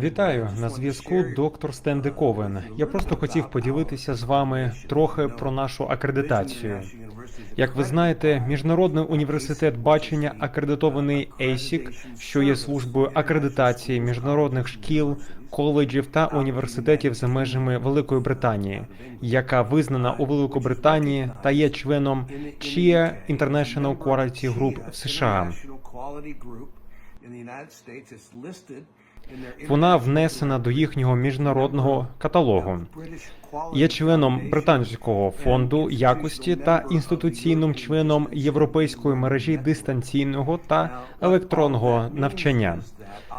Вітаю на зв'язку. Доктор Стен Дековен. Я просто хотів поділитися з вами трохи про нашу акредитацію. Як ви знаєте, міжнародний університет бачення акредитований ASIC, що є службою акредитації міжнародних шкіл, коледжів та університетів за межами Великої Британії, яка визнана у Великобританії та є членом CHIA International Quality Group в США. Вона внесена до їхнього міжнародного каталогу. Є членом британського фонду якості та інституційним членом європейської мережі дистанційного та електронного навчання.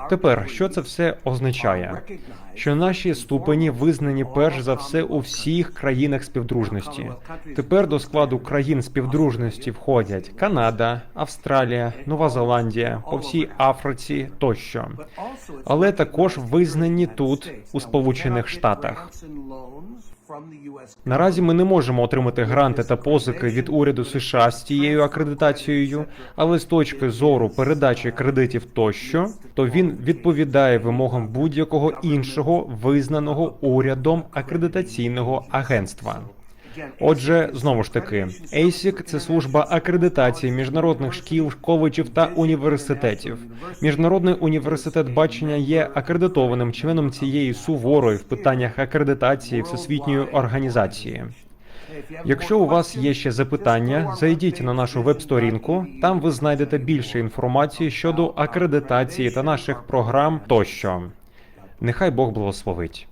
Тепер що це все означає? Що наші ступені визнані перш за все у всіх країнах співдружності. Тепер до складу країн співдружності входять Канада, Австралія, Нова Зеландія, по всій Африці тощо. Але також визнані тут, у Сполучених Штатах. Наразі ми не можемо отримати гранти та позики від уряду США з цією акредитацією, але з точки зору передачі кредитів тощо, то він відповідає вимогам будь-якого іншого визнаного урядом акредитаційного агентства. Отже, знову ж таки, ASIC – це служба акредитації міжнародних шкіл, коледжів та університетів. Міжнародний університет бачення є акредитованим членом цієї суворої в питаннях акредитації всесвітньої організації. Якщо у вас є ще запитання, зайдіть на нашу веб-сторінку. Там ви знайдете більше інформації щодо акредитації та наших програм тощо. Нехай Бог благословить.